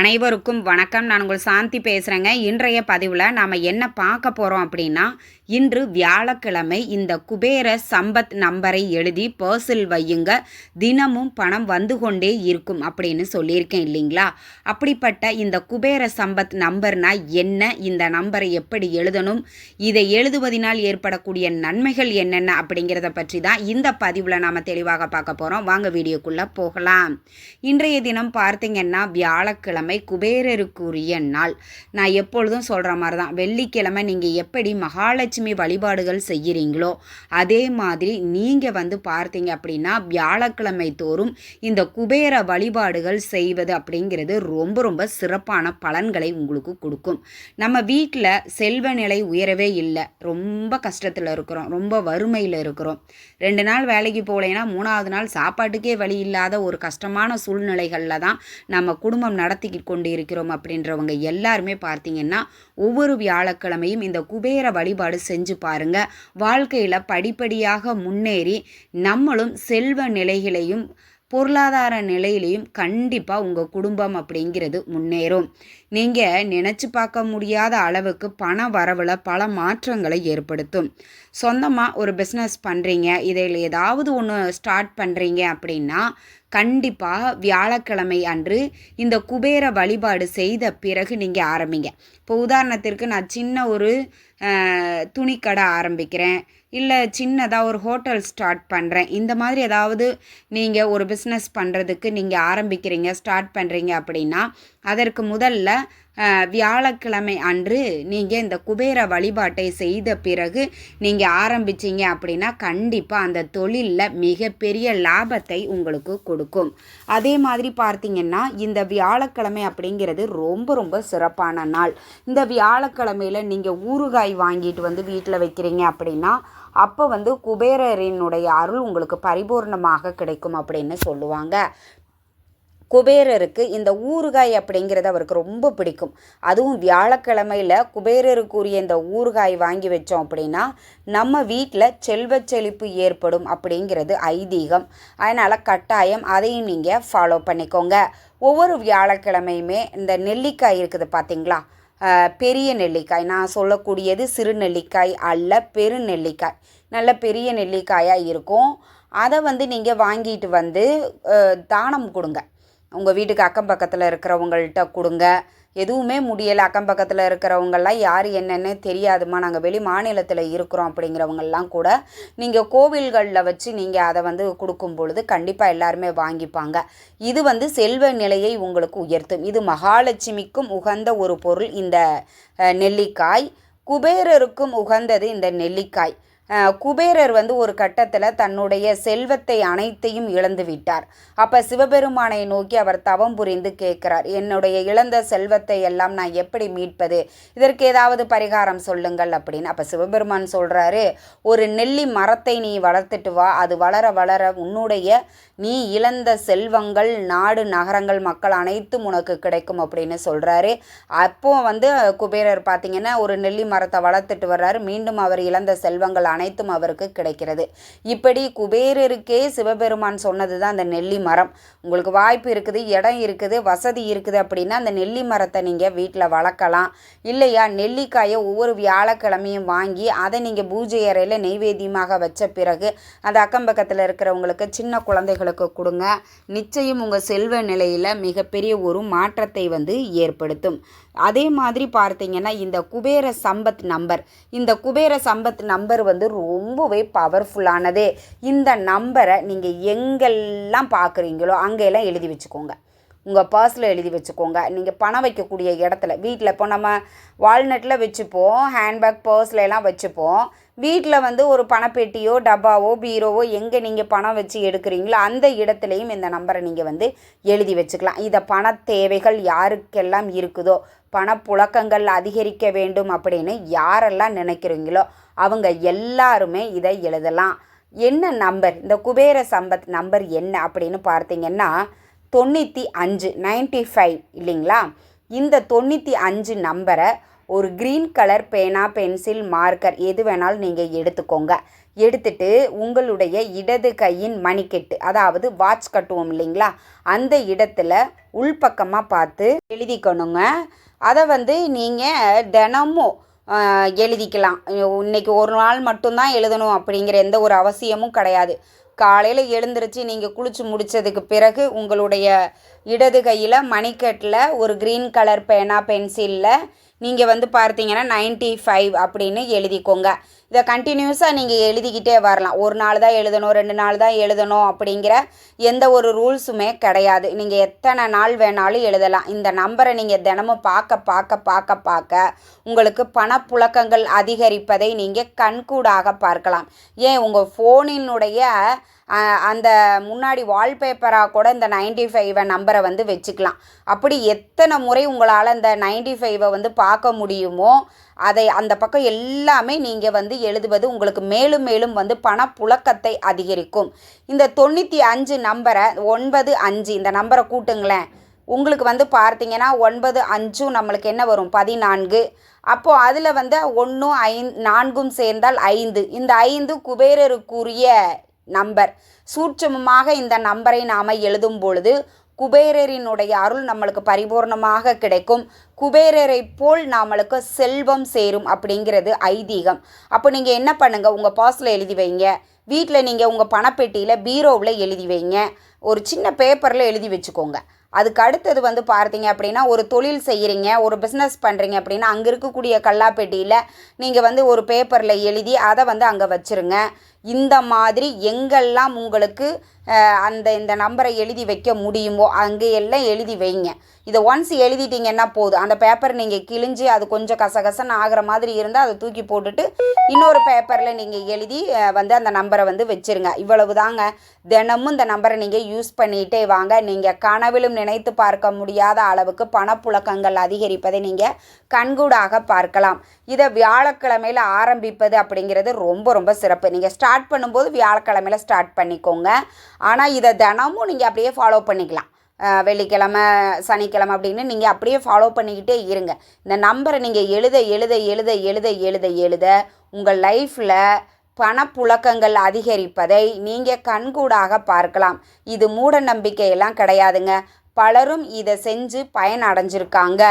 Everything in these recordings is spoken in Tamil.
அனைவருக்கும் வணக்கம். நான் உங்கள் சாந்தி பேசுகிறேங்க இன்றைய பதிவில் நாம் என்ன பார்க்க போகிறோம் அப்படின்னா இன்று வியாழக்கிழமை இந்த குபேர சம்பத் நம்பரை எழுதி பர்சில் வையுங்க. தினமும் பணம் வந்து கொண்டே இருக்கும் அப்படின்னு சொல்லியிருக்கேன் இல்லைங்களா? அப்படிப்பட்ட இந்த குபேர சம்பத் நம்பர்னால் என்ன? இந்த நம்பரை எப்படி எழுதணும்? இதை எழுதுவதனால் ஏற்படக்கூடிய நன்மைகள் என்னென்ன அப்படிங்கிறத பற்றி தான் இந்த பதிவில் நாம் தெளிவாக பார்க்க போகிறோம் வாங்க வீடியோக்குள்ளே போகலாம். இன்றைய தினம் பார்த்தீங்கன்னா வியாழக்கிழமை குபேரருக்குரிய நாள். நான் எப்பொழுதும் சொல்கிற மாதிரி தான் வெள்ளிக்கிழமை நீங்கள் எப்படி மகாலட்சுமி வழிபாடுகள் செய்கிறீங்களோ அதே மாதிரி நீங்கள் வந்து பார்த்தீங்க அப்படின்னா வியாழக்கிழமை தோறும் இந்த குபேர வழிபாடுகள் செய்வது அப்படிங்கிறது ரொம்ப ரொம்ப சிறப்பான பலன்களை உங்களுக்கு கொடுக்கும். நம்ம வீட்டில் செல்வ நிலை உயரவே இல்லை. ரொம்ப கஷ்டத்தில் இருக்கிறோம். ரொம்ப வறுமையில் இருக்கிறோம். ரெண்டு நாள் வேலைக்கு போகலைன்னா மூணாவது நாள் சாப்பாட்டுக்கே வழி இல்லாத ஒரு கஷ்டமான சூழ்நிலைகளில் தான் நம்ம குடும்பம் நடத்திக்கிட்டு கொண்டு இருக்கிறோம் அப்படின்றவங்க எல்லாருமே பார்த்தீங்கன்னா ஒவ்வொரு வியாழக்கிழமையும் இந்த குபேர வழிபாடு செஞ்சு பாருங்க. வாழ்க்கையில் படிப்படியாக முன்னேறி நம்மளும் செல்வ நிலைகளையும் பொருளாதார நிலையிலையும் கண்டிப்பாக உங்கள் குடும்பம் அப்படிங்கிறது முன்னேறும். நீங்கள் நினச்சி பார்க்க முடியாத அளவுக்கு பண வரவில் பல மாற்றங்களை ஏற்படுத்தும். சொந்தமாக ஒரு பிஸ்னஸ் பண்ணுறீங்க இதில் ஏதாவது ஒன்று ஸ்டார்ட் பண்ணுறீங்க அப்படின்னா கண்டிப்பாக வியாழக்கிழமை அன்று இந்த குபேர வழிபாடு செய்த பிறகு நீங்கள் ஆரம்பிங்க. இப்போ உதாரணத்திற்கு நான் சின்ன ஒரு துணிக்கடை ஆரம்பிக்கிறேன் இல்லை சின்னதாக ஒரு ஹோட்டல் ஸ்டார்ட் பண்ணுறேன் இந்த மாதிரி ஏதாவது நீங்கள் ஒரு பிஸ்னஸ் பண்ணுறதுக்கு நீங்கள் ஆரம்பிக்கிறீங்க ஸ்டார்ட் பண்ணுறீங்க அப்படின்னா அதற்கு முதல்ல வியாழக்கிழமை அன்று நீங்கள் இந்த குபேர வழிபாட்டை செய்த பிறகு நீங்கள் ஆரம்பிச்சிங்க அப்படின்னா கண்டிப்பாக அந்த தொழிலில் மிகப்பெரிய லாபத்தை உங்களுக்கு கொடுக்கும். அதே மாதிரி பார்த்தீங்கன்னா இந்த வியாழக்கிழமை அப்படிங்கிறது ரொம்ப ரொம்ப சிறப்பான நாள். இந்த வியாழக்கிழமையில் நீங்கள் ஊறுகாய் வாங்கிட்டு வந்து வீட்டில் வைக்கிறீங்க அப்படின்னா அப்போ வந்து குபேரரினுடைய அருள் உங்களுக்கு பரிபூர்ணமாக கிடைக்கும் அப்படின்னு சொல்லுவாங்க. குபேரருக்கு இந்த ஊறுகாய் அப்படிங்கிறது அவருக்கு ரொம்ப பிடிக்கும். அதுவும் வியாழக்கிழமையில் குபேரருக்குரிய இந்த ஊறுகாய் வாங்கி வச்சோம் அப்படின்னா நம்ம வீட்டில் செல்வ செழிப்பு ஏற்படும் அப்படிங்கிறது ஐதீகம். அதனால் கட்டாயம் அதையும் நீங்கள் ஃபாலோ பண்ணிக்கோங்க. ஒவ்வொரு வியாழக்கிழமையுமே இந்த நெல்லிக்காய் இருக்குது பார்த்தீங்களா பெரிய நெல்லிக்காய். நான் சொல்லக்கூடியது சிறு நெல்லிக்காய் அல்ல பெரு நெல்லிக்காய். நல்ல பெரிய நெல்லிக்காயாக இருக்கும். அதை வந்து நீங்கள் வாங்கிட்டு வந்து தானம் கொடுங்க. உங்கள் வீட்டுக்கு அக்கம் பக்கத்தில் இருக்கிறவங்கள்ட்ட கொடுங்க. எதுவுமே முடியலை. அக்கம் பக்கத்தில் இருக்கிறவங்கெல்லாம் யார் என்னென்னு தெரியாதுமா நாங்கள் வெளி மாநிலத்தில் இருக்கிறோம் அப்படிங்கிறவங்கெல்லாம் கூட நீங்கள் கோவில்களில் வச்சு நீங்கள் அதை வந்து கொடுக்கும் பொழுது கண்டிப்பாக எல்லாருமே வாங்கிப்பாங்க. இது வந்து செல்வ நிலையை உங்களுக்கு உயர்த்தும். இது மகாலட்சுமிக்கும் உகந்த ஒரு பொருள் இந்த நெல்லிக்காய். குபேரருக்கும் உகந்தது இந்த நெல்லிக்காய். குபேரர் வந்து ஒரு கட்டத்தில் தன்னுடைய செல்வத்தை அனைத்தையும் இழந்து விட்டார். அப்போ சிவபெருமானை நோக்கி அவர் தவம் புரிந்து கேட்கிறார். என்னுடைய இழந்த செல்வத்தை எல்லாம் நான் எப்படி மீட்பது? இதற்கு ஏதாவது பரிகாரம் சொல்லுங்கள் அப்படின்னு. அப்போ சிவபெருமான் சொல்கிறாரு ஒரு நெல்லி மரத்தை நீ வளர்த்துட்டு வா. அது வளர வளர உன்னுடைய நீ இழந்த செல்வங்கள் நாடு நகரங்கள் மக்கள் அனைத்தும் உனக்கு கிடைக்கும் அப்படின்னு சொல்கிறாரு அப்போ வந்து குபேரர் பார்த்தீங்கன்னா ஒரு நெல்லி மரத்தை வளர்த்துட்டு வர்றாரு. மீண்டும் அவர் இழந்த செல்வங்கள் அனைத்தும் அவருக்கு கிடைக்கிறது. இப்படி குபேரருக்கே சிவபெருமான் சொன்னது தான் அந்த நெல்லி மரம். உங்களுக்கு வாய்ப்பு இருக்குது இடம் இருக்குது வசதி இருக்குது அப்படின்னா அந்த நெல்லி மரத்தை நீங்கள் வீட்டில் வளர்க்கலாம். இல்லையா நெல்லிக்காயை ஒவ்வொரு வியாழக்கிழமையும் வாங்கி அதை நீங்கள் பூஜை அறையில் நெய்வேத்தியமாக வச்ச பிறகு அந்த அக்கம் பக்கத்தில் இருக்கிறவங்களுக்கு சின்ன குழந்தைகளுக்கு கொடுங்க. நிச்சயம் உங்கள் செல்வ நிலையில் மிகப்பெரிய ஒரு மாற்றத்தை வந்து ஏற்படுத்தும். அதே மாதிரி பார்த்தீங்கன்னா இந்த குபேர சம்பத் நம்பர். இந்த குபேர சம்பத் நம்பர் வந்து ரொம்பவே பவர்ஃபுல்லானது இந்த நம்பரை நீங்கள் எங்கெல்லாம் பார்க்குறீங்களோ அங்கெல்லாம் எழுதி வச்சுக்கோங்க. உங்கள் பர்ஸில் எழுதி வச்சுக்கோங்க. நீங்கள் பணம் வைக்கக்கூடிய இடத்துல வீட்டில் இப்போ நம்ம வால்நட்டில் வச்சுப்போம் ஹேண்ட்பேக் பர்ஸில் எல்லாம் வச்சுப்போம். வீட்டில் வந்து ஒரு பணப்பெட்டியோ டப்பாவோ பீரோவோ எங்கே நீங்கள் பணம் வச்சு எடுக்கிறீங்களோ அந்த இடத்துலையும் இந்த நம்பரை நீங்கள் வந்து எழுதி வச்சுக்கலாம். இதை பண தேவைகள் யாருக்கெல்லாம் இருக்குதோ பணப்புழக்கங்கள் அதிகரிக்க வேண்டும் அப்படின்னு யாரெல்லாம் நினைக்கிறீங்களோ அவங்க எல்லாருமே இதை எழுதலாம். என்ன நம்பர்? இந்த குபேர சம்பத் நம்பர் என்ன அப்படின்னு பார்த்தீங்கன்னா தொண்ணூற்றி அஞ்சு நைன்ட்டி ஃபைவ் இல்லைங்களா? இந்த தொண்ணூற்றி அஞ்சு நம்பரை ஒரு க்ரீன் கலர் பேனா பென்சில் மார்க்கர் எது வேணாலும் நீங்கள் எடுத்துக்கோங்க. எடுத்துட்டு உங்களுடைய இடது கையின் மணிக்கெட்டு அதாவது வாட்ச் கட்டுவோம் இல்லைங்களா? அந்த இடத்துல உள்பக்கமாக பார்த்து எழுதிக்கணுங்க. அதை வந்து நீங்கள் தினமும் எழுதிக்கலாம். இன்னைக்கு ஒரு நாள் மட்டும்தான் எழுதணும் அப்படிங்கிற எந்த ஒரு அவசியமும் கிடையாது. காலையில் எழுந்திருச்சு நீங்கள் குளிச்சு முடிச்சதுக்கு பிறகு உங்களுடைய இடது கையில் மணிக்கட்டில் ஒரு க்ரீன் கலர் பேனா பென்சிலில் நீங்கள் வந்து பார்த்தீங்கன்னா 95 ஃபைவ் அப்படின்னு எழுதிக்கோங்க. இதை கண்டினியூஸாக நீங்கள் எழுதிக்கிட்டே வரலாம். ஒரு நாள் தான் எழுதணும் ரெண்டு நாள் தான் எழுதணும் அப்படிங்கிற எந்த ஒரு ரூல்ஸுமே கிடையாது. நீங்கள் எத்தனை நாள் வேணாலும் எழுதலாம். இந்த நம்பரை நீங்கள் தினமும் பார்க்க பார்க்க பார்க்க பார்க்க உங்களுக்கு பணப்புழக்கங்கள் அதிகரிப்பதை நீங்கள் கண்கூடாக பார்க்கலாம். ஏன் உங்கள் ஃபோனினுடைய அந்த முன்னாடி வால்பேப்பராக கூட இந்த நைன்டி ஃபைவை நம்பரை வந்து வச்சுக்கலாம். அப்படி எத்தனை முறை உங்களால் இந்த நைன்டி ஃபைவை வந்து பார்க்க முடியுமோ அதை அந்த பக்கம் எல்லாமே நீங்கள் வந்து எழுதுவது உங்களுக்கு மேலும் மேலும் வந்து பணப்புழக்கத்தை அதிகரிக்கும். இந்த தொண்ணூற்றி அஞ்சு நம்பரை ஒன்பது அஞ்சு இந்த நம்பரை கூட்டுங்களேன். உங்களுக்கு வந்து பார்த்தீங்கன்னா ஒன்பது அஞ்சும் நம்மளுக்கு என்ன வரும்? பதினான்கு. அப்போது அதில் வந்து ஒன்றும் ஐந் நான்கும் சேர்ந்தால் ஐந்து. இந்த ஐந்து குபேரருக்குரிய நம்பர். சூட்சமமாக இந்த நம்பரை நாம் எழுதும் பொழுது குபேரரினுடைய அருள் நம்மளுக்கு பரிபூர்ணமாக கிடைக்கும். குபேரரை போல் நம்மளுக்கு செல்வம் சேரும் அப்படிங்கிறது ஐதீகம். அப்போ நீங்கள் என்ன பண்ணுங்கள் உங்கள் பாஸில் எழுதி வைங்க. வீட்டில் நீங்கள் உங்கள் பணப்பெட்டியில் பீரோவில் எழுதி வைங்க. ஒரு சின்ன பேப்பரில் எழுதி வச்சுக்கோங்க. அதுக்கு அடுத்தது வந்து பார்த்தீங்க அப்படின்னா ஒரு தொழில் செய்கிறீங்க ஒரு பிஸ்னஸ் பண்ணுறீங்க அப்படின்னா அங்கே இருக்கக்கூடிய கல்லாப்பெட்டியில் நீங்கள் வந்து ஒரு பேப்பரில் எழுதி அதை வந்து அங்கே வச்சுருங்க. இந்த மாதிரி எங்கெல்லாம் உங்களுக்கு அந்த இந்த நம்பரை எழுதி வைக்க முடியுமோ அங்கே எல்லாம் எழுதி வைங்க. இதை ஒன்ஸ் எழுதிட்டீங்கன்னா போதும். அந்த பேப்பர் நீங்கள் கிழிஞ்சு அது கொஞ்சம் கசகசன்னு ஆகிற மாதிரி இருந்தால் அதை தூக்கி போட்டுட்டு இன்னொரு பேப்பரில் நீங்கள் எழுதி வந்து அந்த நம்பரை வந்து வச்சுருங்க. இவ்வளவு தாங்க தினமும் இந்த நம்பரை நீங்கள் யூஸ் பண்ணிகிட்டே வாங்க. நீங்கள் கனவிலும் நினைத்து பார்க்க முடியாத அளவுக்கு பணப்புழக்கங்கள் அதிகரிப்பதை நீங்கள் கண்கூடாக பார்க்கலாம். இதை வியாழக்கிழமையில் ஆரம்பிப்பது அப்படிங்கிறது ரொம்ப ரொம்ப சிறப்பு. நீங்கள் ஸ்டார்ட் பண்ணும்போது வியாழக்கிழமையில் ஸ்டார்ட் பண்ணிக்கோங்க. ஆனால் இதை தினமும் நீங்கள் அப்படியே ஃபாலோ பண்ணிக்கலாம். வெள்ளிக்கிழமை சனிக்கிழமை அப்படின்னு நீங்கள் அப்படியே ஃபாலோ பண்ணிக்கிட்டே இருங்க. இந்த நம்பரை நீங்கள் எழுத எழுத எழுத எழுத எழுத எழுத உங்கள் லைஃப்பில் பணப்புழக்கங்கள் அதிகரிப்பதை நீங்கள் கண்கூடாக பார்க்கலாம். இது மூட நம்பிக்கையெல்லாம் கிடையாதுங்க. பலரும் இதை செஞ்சு பயன் அடைஞ்சிருக்காங்க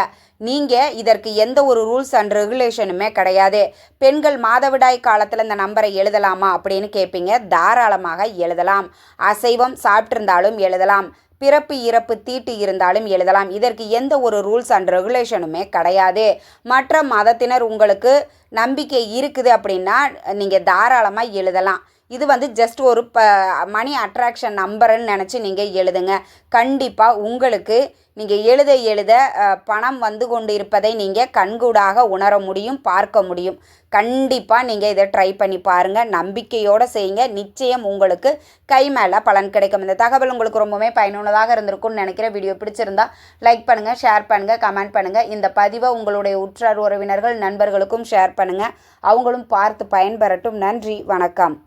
நீங்கள் இதற்கு எந்த ஒரு ரூல்ஸ் அண்ட் ரெகுலேஷனுமே கிடையாது. பெண்கள் மாதவிடாய் காலத்தில் இந்த நம்பரை எழுதலாமா அப்படின்னு கேட்பீங்க தாராளமாக எழுதலாம். அசைவம் சாப்பிட்ருந்தாலும் எழுதலாம். பிறப்பு இறப்பு தீட்டு இருந்தாலும் எழுதலாம். இதற்கு எந்த ஒரு ரூல்ஸ் அண்ட் ரெகுலேஷனுமே கிடையாது. மற்ற மதத்தினர் உங்களுக்கு நம்பிக்கை இருக்குது அப்படின்னா நீங்கள் தாராளமாக எழுதலாம். இது வந்து ஜஸ்ட் ஒரு ப மணி அட்ராக்ஷன் நம்பருன்னு நினச்சி நீங்கள் எழுதுங்க. கண்டிப்பாக உங்களுக்கு நீங்கள் எழுத எழுத பணம் வந்து கொண்டு இருப்பதை நீங்கள் கண்கூடாக உணர முடியும் பார்க்க முடியும். கண்டிப்பாக நீங்கள் இதை ட்ரை பண்ணி பாருங்கள் நம்பிக்கையோடு செய்யுங்க. நிச்சயம் உங்களுக்கு கை மேலே பலன் கிடைக்கும். இந்த தகவல் உங்களுக்கு ரொம்பவுமே பயனுள்ளதாக இருந்திருக்கும்னு நினைக்கிற வீடியோ பிடிச்சிருந்தா லைக் பண்ணுங்கள் ஷேர் பண்ணுங்கள் கமெண்ட் பண்ணுங்கள் இந்த பதிவை உங்களுடைய உற்றார் உறவினர்கள் நண்பர்களுக்கும் ஷேர் பண்ணுங்கள் அவங்களும் பார்த்து பயன்பெறட்டும். நன்றி வணக்கம்.